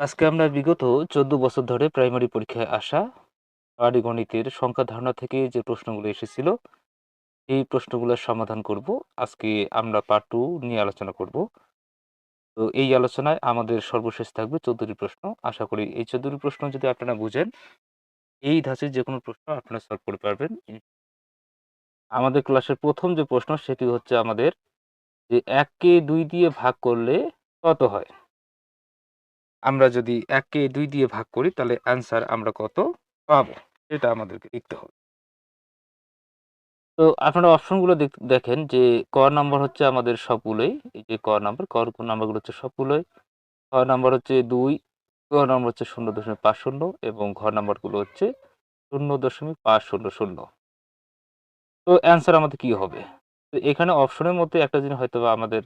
আজকে আমরা বিগত ১৪ বছর ধরে প্রাইমারি পরীক্ষায় আসা পাটিগণিতের সংখ্যা ধারণা থেকে যে প্রশ্নগুলো এসেছিল, এই প্রশ্নগুলোর সমাধান করব। আজকে আমরা পার্ট 2 নিয়ে আলোচনা করব। তো এই আলোচনায় আমাদের সর্বশেষ থাকবে ১৪ টি প্রশ্ন। আশা করি এই ১৪ টি প্রশ্ন যদি আপনারা বুঝেন, এই ধাঁচের যে কোনো প্রশ্ন আপনারা সলভ করতে পারবেন। আমাদের ক্লাসের প্রথম যে প্রশ্ন সেটি হচ্ছে আমাদের যে ১ কে ২ দিয়ে ভাগ করলে কত হয়? আমরা যদি ১ কে ২ দিয়ে ভাগ করি তাহলে অ্যান্সার আমরা কত পাবো? এটা আমাদেরকে লিখতে হবে। তো আপনারা অপশনগুলো দেখ দেখেন যে ক নাম্বার হচ্ছে আমাদের সবগুলোই। এই যে ক নাম্বার, ক নাম্বারগুলো হচ্ছে সবগুলোই। খ নাম্বার হচ্ছে ২, গ নাম্বার হচ্ছে ০.৫০ এবং ঘ নাম্বারগুলো হচ্ছে ০.৫০০। তো অ্যান্সার আমাদের কি হবে? তো এখানে অপশনের মধ্যে একটা জিনিস হয়তোবা আমাদের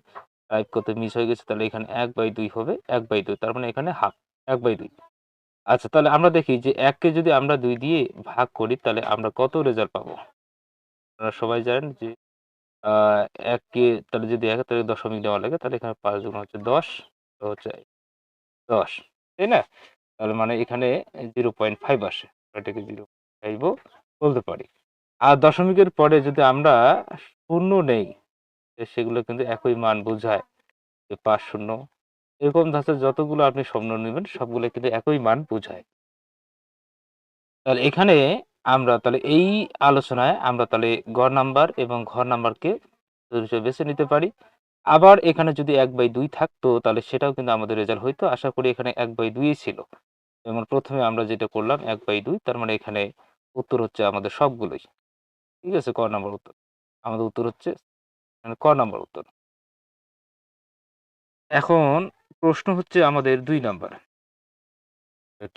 টাইপ করতে মিস হয়ে গেছে। তাহলে এখানে ১/২ হবে ১/২ তার মানে এখানে হাফ ১/২ আচ্ছা তাহলে আমরা দেখি যে এককে যদি আমরা দুই দিয়ে ভাগ করি তাহলে আমরা কত রেজাল্ট পাবো? আপনারা সবাই জানেন যে আ ১ কে তাহলে যদি এক তাহলে দশমিক দেওয়া লাগে তাহলে এখানে পাঁচ গুণ হচ্ছে ১০ তো হচ্ছে ১০ তাই না? তাহলে মানে এখানে 0.5 আসে। এটাকে 0.5 ও বলতে পারি। আর দশমিকের পরে যদি আমরা শূন্য নেই, সেগুলো কিন্তু একই মান বোঝায়। যে ৫-০ এরকম ধাঁচের যতগুলো আপনি শূন্য নেবেন, সবগুলো কিন্তু একই মান বোঝায়। তাহলে এখানে আমরা তাহলে এই আলোচনায় আমরা তাহলে গ নাম্বার এবং ঘ নাম্বারকে বেছে নিতে পারি। আবার এখানে যদি ১/২ থাকতো, তাহলে সেটাও কিন্তু আমাদের রেজাল্ট হইতো। আশা করি এখানে ১/২ ই ছিল। যেমন প্রথমে আমরা যেটা করলাম ১/২ তার মানে এখানে উত্তর হচ্ছে আমাদের সবগুলোই। ঠিক আছে? ক নাম্বার উত্তর। আমাদের উত্তর হচ্ছে ক নাম্বার উত্তর। এখন প্রশ্ন হচ্ছে আমাদের দুই নম্বর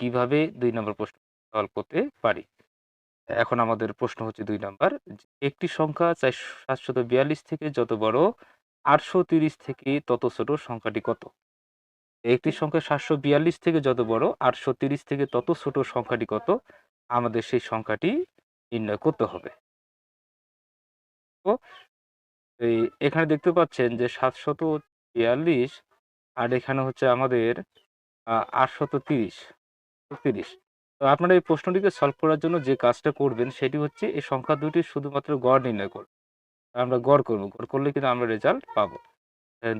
কীভাবে দুই নম্বর প্রশ্ন সলভ করতে পারি? এখন আমাদের প্রশ্ন হচ্ছে দুই নম্বর একটি সংখ্যা ৪৭৪২ থেকে যত বড়, ৮৩০ থেকে তত ছোট সংখ্যাটি কত? একটি সংখ্যা ৭৪২ থেকে যত বড়, ৮৩০ থেকে তত ছোট সংখ্যাটি কত? আমাদের সেই সংখ্যাটি নির্ণয় করতে হবে। এই এখানে দেখতে পাচ্ছেন যে ৭৪২ আর এখানে হচ্ছে আমাদের আটশত তিরিশ তিরিশ তো আপনারা এই প্রশ্নটিকে সলভ করার জন্য যে কাজটা করবেন সেটি হচ্ছে এই সংখ্যা দুটি শুধুমাত্র গড় নির্ণয় করব। আমরা গড় করব। গড় করলে কিন্তু আমরা রেজাল্ট পাবো।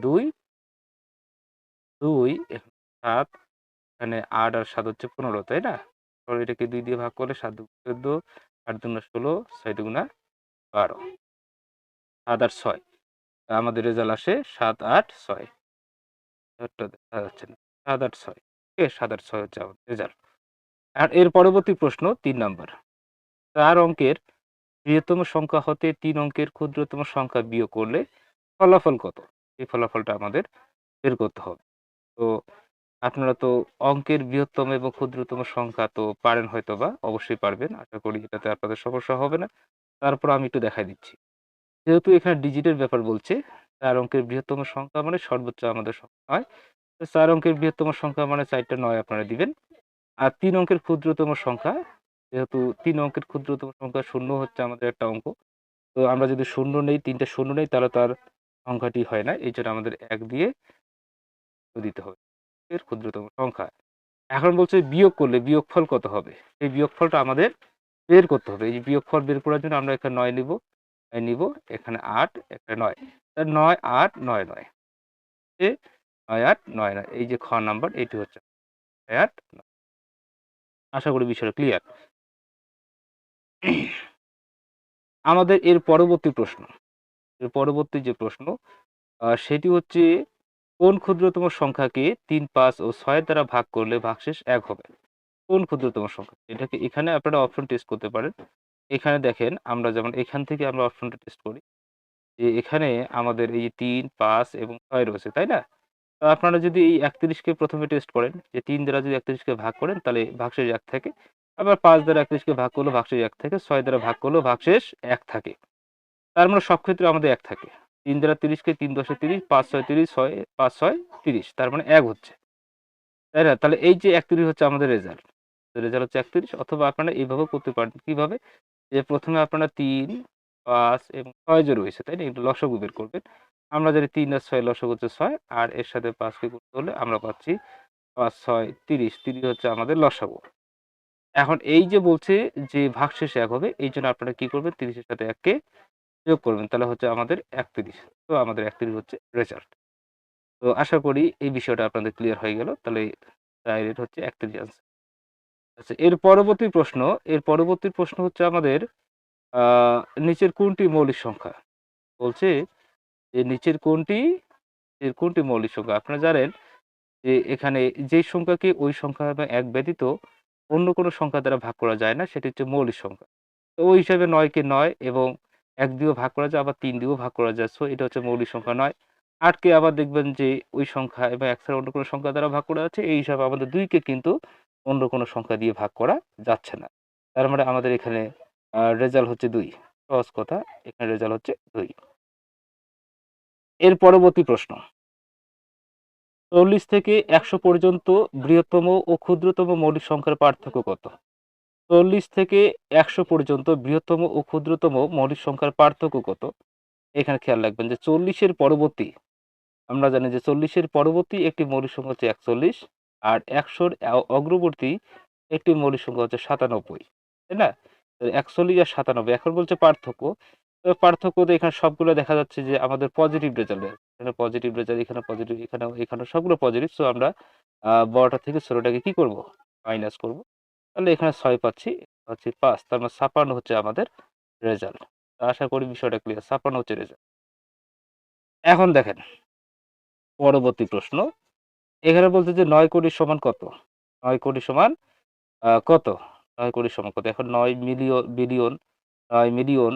২ ২ ৭ এখানে ৮ আর ৭ হচ্ছে ১৫ তাই না? এটাকে দুই দিয়ে ভাগ করলে ৭ দু ১৪ ৮ দুগুণা ১৬ ৬ দুগুণা ১২ ৭ আর ৬ আমাদের রেজাল্ট আসে ৭ ৮ ৬ টা দেখা যাচ্ছে না ৭ ৮ ৬ ওকে ৭ ৮ ৬ হচ্ছে আমাদের রেজাল্ট। আর এর পরবর্তী প্রশ্ন তিন নম্বর চার অঙ্কের বৃহত্তম সংখ্যা হতে তিন অঙ্কের ক্ষুদ্রতম সংখ্যা বিয়োগ করলে ফলাফল কত? এই ফলাফলটা আমাদের বের করতে হবে। তো আপনারা তো অঙ্কের বৃহত্তম এবং ক্ষুদ্রতম সংখ্যা তো পারেন হয়তো বা অবশ্যই পারবেন। আশা করি এটাতে আপনাদের সমস্যা হবে না। তারপর আমি একটু দেখাই দিচ্ছি। যেহেতু এখানে ডিজিটের ব্যাপার বলছে, চার অঙ্কের বৃহত্তম সংখ্যা মানে সর্বোচ্চ আমাদের সংখ্যা হয়। চার অঙ্কের বৃহত্তম সংখ্যা মানে চারটা নয় আপনারা দিবেন। আর তিন অঙ্কের ক্ষুদ্রতম সংখ্যা, যেহেতু তিন অঙ্কের ক্ষুদ্রতম সংখ্যা শূন্য হচ্ছে আমাদের একটা অঙ্ক। তো আমরা যদি শূন্য নেই, ৩ শূন্য ০ নেই তাহলে তার সংখ্যাটি হয় না। এই জন্য আমাদের এক দিয়ে দিতে হবে। এর ক্ষুদ্রতম সংখ্যা। এখন বলছে বিয়োগ করলে বিয়োগফল কত হবে? এই বিয়োগফলটা আমাদের বের করতে হবে। এই বিয়োগফল বের করার জন্য আমরা এখানে নয় নিব, নিব, এখানে আট এখানে নয় তাহলে ৯, ৮, ৯, ৯ এ ৯, ৮, ৯, ৯ এই যে খ নাম্বার এটি হচ্ছে ৯, ৮, ৯ আশা করি বিষয়টা ক্লিয়ার। আমাদের এর পরবর্তী প্রশ্ন। এর পরবর্তী যে প্রশ্ন সেটি হচ্ছে কোন ক্ষুদ্রতম সংখ্যাকে ৩, ৫ ও ৬ দ্বারা ভাগ করলে ভাগশেষ এক হবে? কোন ক্ষুদ্রতম সংখ্যা? এটাকে এখানে আপনারা অপশন টেস্ট করতে পারেন। এখানে দেখেন আমরা যেমন এখান থেকে আমরা অপশনটা টেস্ট করি। যে এখানে আমাদের এই ৩, ৫ এবং ৬ রয়েছে, তাই না? তো আপনারা যদি এই ৩১ কে ১ম এ টেস্ট করেন যে তিন দ্বারা যদি ৩১ কে ভাগ করেন তাহলে ভাগশেষ এক থাকে। আবার পাঁচ দ্বারা একত্রিশকে ভাগ করলেও ভাগশেষ এক থাকে, ছয় দ্বারা ভাগ করলেও ভাগশেষ এক থাকে। তার মানে সব ক্ষেত্রে আমাদের এক থাকে। তিন দ্বারা তিরিশকে তিন দশে ৩০, ৫ ৬ ৩০, ৬ ৫ ৬ ৩০ তার মানে এক হচ্ছে। তাই না? তাহলে এই যে ৩১ হচ্ছে আমাদের রেজাল্ট। রেজাল্ট হচ্ছে ৩১ অথবা আপনারা এইভাবেও করতে পারেন। কীভাবে? যে প্রথমে আপনারা ৩, ৫ এবং ছয় যে রয়েছে, তাই না? এগুলো লসাগু বের করবেন। আমরা জানি তিন আর ৬ লসাগু হচ্ছে ছয় আর এর সাথে পাঁচকে করতে হলে আমরা পাচ্ছি পাঁচ ছয় তিরিশ। তিরিশ হচ্ছে আমাদের লসাগু। এখন এই যে বলছে যে ভাগ ভাগশেষ এক হবে এই জন্য আপনারা কি করবেন? তিরিশের সাথে এককে যোগ করবেন। তাহলে হচ্ছে আমাদের একত্রিশ। তো আমাদের একত্রিশ হচ্ছে রেজাল্ট তো আশা করি এই বিষয়টা আপনাদের ক্লিয়ার হয়ে গেল। তাহলে ডাইরেক্ট হচ্ছে একত্রিশ আনসার আচ্ছা এর পরবর্তী প্রশ্ন, এর পরবর্তী প্রশ্ন হচ্ছে আমাদের নিচের কোনটি মৌলিক সংখ্যা? বলছে যে নিচের কোনটি এর কোনটি মৌলিক সংখ্যা? আপনারা জানেন যে এখানে যেই সংখ্যাকে ওই সংখ্যা এবং এক ব্যতীত অন্য কোনো সংখ্যা দ্বারা ভাগ করা যায় না, সেটি হচ্ছে মৌলিক সংখ্যা। তো ওই হিসাবে নয়কে নয় এবং এক দিয়েও ভাগ করা যায়, আবার তিন দিয়েও ভাগ করা যায়। সো এটা হচ্ছে মৌলিক সংখ্যা নয়। আটকে আবার দেখবেন যে ওই সংখ্যা এবং এক ছাড়া অন্য কোনো সংখ্যা দ্বারা ভাগ করা যাচ্ছে। এই হিসাবে আমাদের দুইকে কিন্তু অন্য কোনো সংখ্যা দিয়ে ভাগ করা যাচ্ছে না। তার মানে আমাদের এখানে রেজাল্ট হচ্ছে দুই। সহজ কথা, এখানে রেজাল্ট হচ্ছে দুই। এর পরবর্তী প্রশ্ন। চল্লিশ থেকে একশো পর্যন্ত বৃহত্তম ও ক্ষুদ্রতম মৌলিক সংখ্যার পার্থক্য কত? চল্লিশ থেকে একশো পর্যন্ত বৃহত্তম ও ক্ষুদ্রতম মৌলিক সংখ্যার পার্থক্য কত? এখানে খেয়াল রাখবেন যে চল্লিশের পরবর্তী, আমরা জানি যে চল্লিশের পরবর্তী একটি মৌলিক সংখ্যা হচ্ছে একচল্লিশ। আর একশোর অগ্রবর্তী একটি মৌলিক সংখ্যা হচ্ছে সাতানব্বই, তাই না? একচল্লিশ আর সাতানব্বই, এখন বলছে পার্থক্য। পার্থক্য তো এখানে সবগুলো দেখা যাচ্ছে যে আমাদের পজিটিভ রেজাল্ট এখানে পজিটিভ রেজাল্ট এখানে পজিটিভ এখানে এখানে সবগুলো পজিটিভ সো আমরা বড়টা থেকে ছোটটাকে কি করব? মাইনাস করব। তাহলে এখানে ছয় পাচ্ছি হচ্ছে পাঁচ, তার মানে ছাপান্ন হচ্ছে আমাদের রেজাল্ট আশা করি বিষয়টা ক্লিয়ার ছাপান্ন হচ্ছে রেজাল্ট এখন দেখেন, পরবর্তী প্রশ্ন। এখানে বলতে যে নয় কোটি সমান কত? নয় কোটি সমান কত? নয় কোটি সমান কত? এখন নয় মিলিয়ন, বিলিয়ন, নয় মিলিয়ন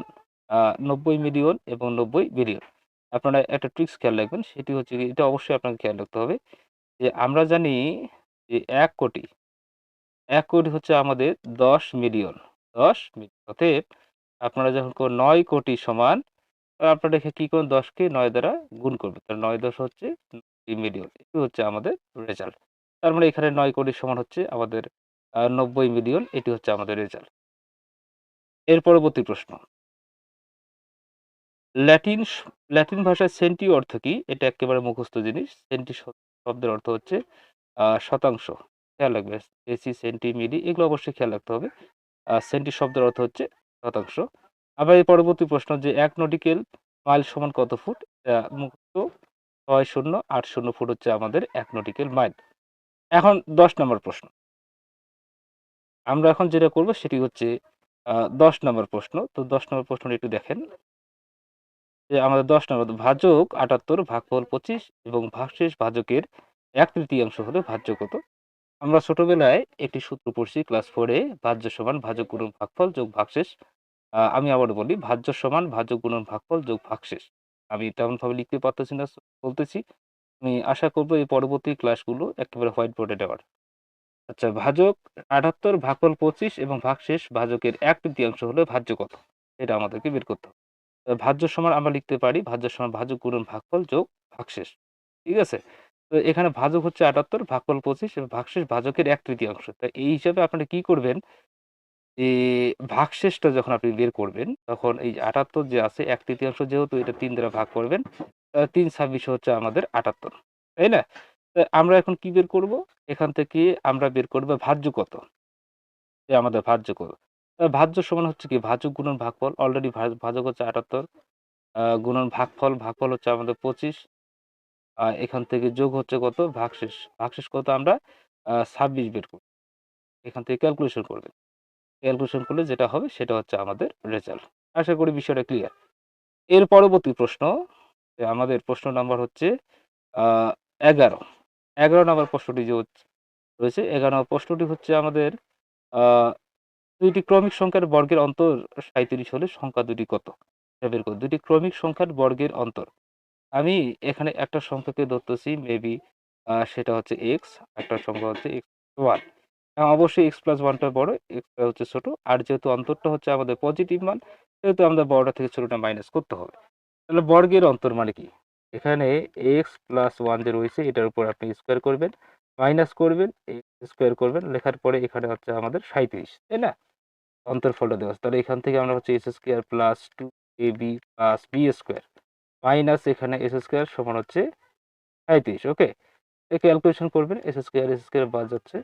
নব্বই মিলিয়ন এবং নব্বই বিলিয়ন। আপনারা একটা ট্রিক্স খেয়াল রাখবেন, সেটি হচ্ছে এটা অবশ্যই আপনাকে খেয়াল রাখতে হবে যে আমরা জানি যে এক কোটি এক কোটি হচ্ছে আমাদের দশ মিলিয়ন দশ মিলিয়ন। অতএব আপনারা যখন নয় কোটি সমান, আপনারা এখানে কি করুন, দশকে নয় দ্বারা গুণ করবেন। তাহলে নয় দশ হচ্ছে এটি হচ্ছে আমাদের রেজাল্ট তার মানে এখানে নয় কোটি সমান হচ্ছে আমাদের নব্বই মিলিয়ন এটি হচ্ছে আমাদের রেজাল্ট এর পরবর্তী প্রশ্ন। ল্যাটিন ল্যাটিন ভাষায় সেন্টি অর্থ কি? এটা একেবারে মুখস্থ জিনিস। সেন্টি শব্দের অর্থ হচ্ছে শতাংশ। খেয়াল রাখবে এসি সেন্টি, মিলি, এগুলো অবশ্যই খেয়াল রাখতে হবে। সেন্টি শব্দের অর্থ হচ্ছে শতাংশ। আবার এই পরবর্তী প্রশ্ন যে, এক নটিক্যাল মাইল সমান কত ফুট? মুখস্থ ছয় শূন্য, আট শূন্য ফুট হচ্ছে আমাদের এক নটিক্যাল মাইল। এখন দশ নম্বর প্রশ্ন। আমরা এখন যেটা করব সেটি হচ্ছে দশ নম্বর প্রশ্ন। তো দশ নম্বর প্রশ্নটা একটু দেখেন। যে আমাদের দশ নম্বর ভাজক আটাত্তর ভাগফল পঁচিশ এবং ভাগশেষ ভাজকের এক তৃতীয়াংশ হলে ভাজ্য কত? আমরা ছোটবেলায় একটি সূত্র পড়ছি ক্লাস ফোরে, ভাজ্য সমান ভাজক গুণন ভাগফল যোগ ভাগশেষ। আমি আবার বলি, ভাজ্য সমান ভাজক গুণন ভাগফল যোগ ভাগশেষ। আমি তেমনভাবে লিখতে পারতেছি না বলতেছি, আমি আশা করব এই পরবর্তী ক্লাসগুলো একেবারে হোয়াইট বোর্ডে দেওয়ার। আচ্ছা ভাজক আটাত্তর, ভাগফল পঁচিশ এবং ভাগশেষ ভাজকের এক তৃতীয়াংশ হলে ভাজ্য কত? এটা আমাদেরকে বের করতে হবে। ভাজ্য সমান আমরা লিখতে পারি, ভাজ্য সমান ভাজক গুণন ভাগফল যোগ ভাগশেষ। ঠিক আছে? তো এখানে ভাজক হচ্ছে আটাত্তর, ভাগফল পঁচিশ এবং ভাগশেষ ভাজকের এক তৃতীয়াংশ। তা এই হিসাবে আপনারা কি করবেন? যে ভাগশেষটা যখন আপনি বের করবেন তখন এই আটাত্তর যে আছে এক তৃতীয়াংশ যেহেতু এটা তিন দ্বারা ভাগ করবেন তিন ছাব্বিশ হচ্ছে আমাদের আটাত্তর তাই না? আমরা এখন কি বের করব? এখান থেকে আমরা বের করব ভাজ্য কত? আমাদের ভাজ্য কত? ভাজ্য সমান হচ্ছে কি? ভাজক গুণন ভাগফল অলরেডি ভাজক হচ্ছে আটাত্তর গুণন ভাগফল ভাগফল হচ্ছে আমাদের পঁচিশ আহ, এখান থেকে যোগ হচ্ছে কত? ভাগশেষ ভাগশেষ কত আমরা? ছাব্বিশ বের করব। এখান থেকে ক্যালকুলেশন করবেন। ক্যালকুলেশন করলে যেটা হবে সেটা হচ্ছে আমাদের রেজাল্ট আশা করি বিষয়টা ক্লিয়ার এর পরবর্তী প্রশ্ন আমাদের প্রশ্ন নাম্বার হচ্ছে এগারো। এগারো নম্বর প্রশ্নটি যে রয়েছে, এগারো নম্বর প্রশ্নটি হচ্ছে আমাদের দুইটি ক্রমিক সংখ্যার বর্গের অন্তর সাঁত্রিশ হলে সংখ্যা দুটি কত? বের করো। দুটি ক্রমিক সংখ্যার বর্গের অন্তর। আমি এখানে একটা সংখ্যাকে ধরতেছি মেবি সেটা হচ্ছে এক্স একটা সংখ্যা হচ্ছে এক্স ওয়ান অবশ্যই এক্স প্লাস ওয়ানটা বড় এক্স হচ্ছে ছোট। আর যেহেতু অন্তরটা হচ্ছে আমাদের পজিটিভ মান, সেহেতু আমাদের বড়টা থেকে ছোটটা মাইনাস করতে হবে। তাহলে বর্গের অন্তর মানে কি? এখানে এক্স প্লাস ওয়ান যে রয়েছে, এটার উপর আপনি স্কোয়ার করবেন মাইনাস করবেন স্কোয়ার করবেন, লেখার পরে এখানে হচ্ছে আমাদের সাঁত্রিশ তাই না? অন্তরফলটা দেওয়া তাহলে এখান থেকে আমরা হচ্ছে S square plus two A B plus B square minus এখানে এস স্কোয়ার সমান হচ্ছে সাঁত্রিশ ওকে ক্যালকুলেশন করবেন এস স্কোয়ার এস স্কোয়ার বাদ যাচ্ছে।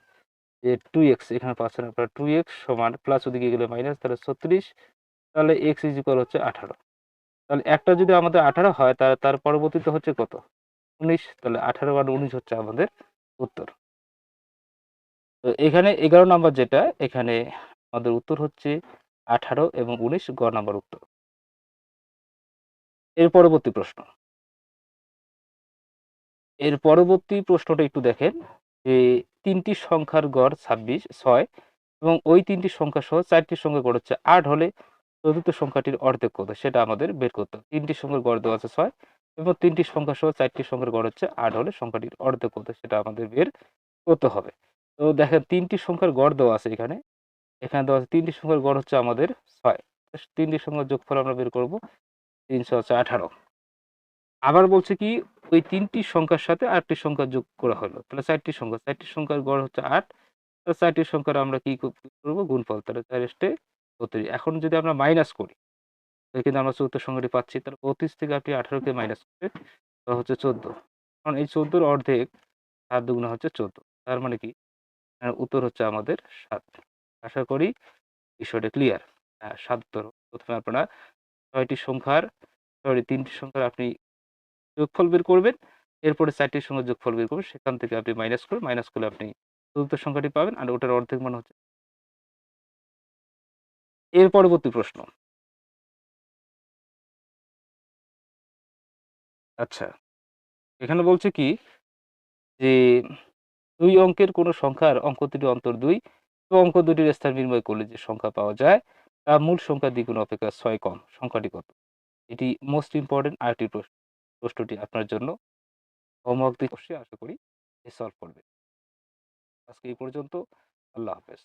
যে টু এক্স এখানে পাচ্ছেন আপনারা টু এক্স সমান প্লাস ওদিকে গেলে মাইনাস তাহলে ছত্রিশ, তাহলে এক্স ইজ ইকুয়াল হচ্ছে আঠারো। তাহলে একটা যদি আমাদের আঠারো হয় তার তার পরবর্তীতে হচ্ছে কত? উনিশ, তাহলে আঠারো আর উনিশ হচ্ছে আমাদের উত্তর। তো এখানে এগারো নাম্বার যেটা, এখানে আমাদের উত্তর হচ্ছে আঠারো এবং উনিশ, গ নাম্বার উত্তর। এর পরবর্তী প্রশ্ন। এর পরবর্তী প্রশ্নটা একটু দেখেন যে তিনটি সংখ্যার গড় ছাব্বিশ, ছয় এবং ওই তিনটি সংখ্যা সহ চারটি সংখ্যা গড় হচ্ছে আট হলে চতুর্থ সংখ্যাটির অর্ধেক কত? সেটা আমাদের বের করতে হবে। তিনটি সংখ্যার গড় দেওয়া আছে ছয় এবং তিনটি সংখ্যা সহ চারটি সংখ্যার গড় হচ্ছে আট হলে সংখ্যাটির অর্ধেক কত? সেটা আমাদের বের করতে হবে। তো দেখেন তিনটি সংখ্যার গড় দেওয়া আছে এখানে। এখানে দেওয়া আছে তিনটি সংখ্যার গড় হচ্ছে আমাদের ছয়। তিনটি সংখ্যার যোগফল আমরা বের করব তিনশো হচ্ছে আঠারো। আবার বলছে কি ওই তিনটি সংখ্যার সাথে আটটি সংখ্যা যোগ করা হলো। তাহলে চারটি সংখ্যা, চারটি সংখ্যার গড় হচ্ছে আট। তাহলে চারটি সংখ্যার আমরা কি করব? গুণফল। তাহলে চার এসটে বত্রিশ। এখন যদি আমরা মাইনাস করি, তাহলে কিন্তু আমরা চৌদ্দ সংখ্যাটি পাচ্ছি। তাহলে বত্রিশ থেকে আপনি আঠারোকে মাইনাস করবে তাহলে হচ্ছে চোদ্দ। কারণ এই চোদ্দোর অর্ধেক সাত দুগুণ হচ্ছে চোদ্দ। তার মানে কি? উত্তর হচ্ছে আমাদের সাত। আশা করি বিষয়টা ক্লিয়ার হ্যাঁ সাত উত্তর প্রথমে আপনারা ছয়টি সংখ্যার, সরি, তিনটি সংখ্যার আপনি যোগফল বের করবেন, এরপরে চারটির সঙ্গে যোগফল বের করবেন, সেখান থেকে আপনি মাইনাস করে মাইনাস করলে আপনি চতুর্থ সংখ্যাটি পাবেন আর ওটার অর্ধেক মানে হচ্ছে এর পরবর্তী প্রশ্ন। আচ্ছা এখানে বলছে কি যে দুই অঙ্কের কোনো সংখ্যার অঙ্ক দুটি অন্তর দুই, তো অঙ্ক দুটির স্থান বিনিময় করলে যে সংখ্যা পাওয়া যায় তা মূল সংখ্যা দ্বিগুণ অপেক্ষা ছয় কম। সংখ্যাটি কত? এটি মোস্ট ইম্পর্টেন্ট আরেকটি প্রশ্ন। প্রশ্নটি আপনার জন্য হোমওয়ার্ক দিয়ে অবশ্যই আশা করি সলভ করবে। আজকে এই পর্যন্ত, আল্লাহ হাফেজ।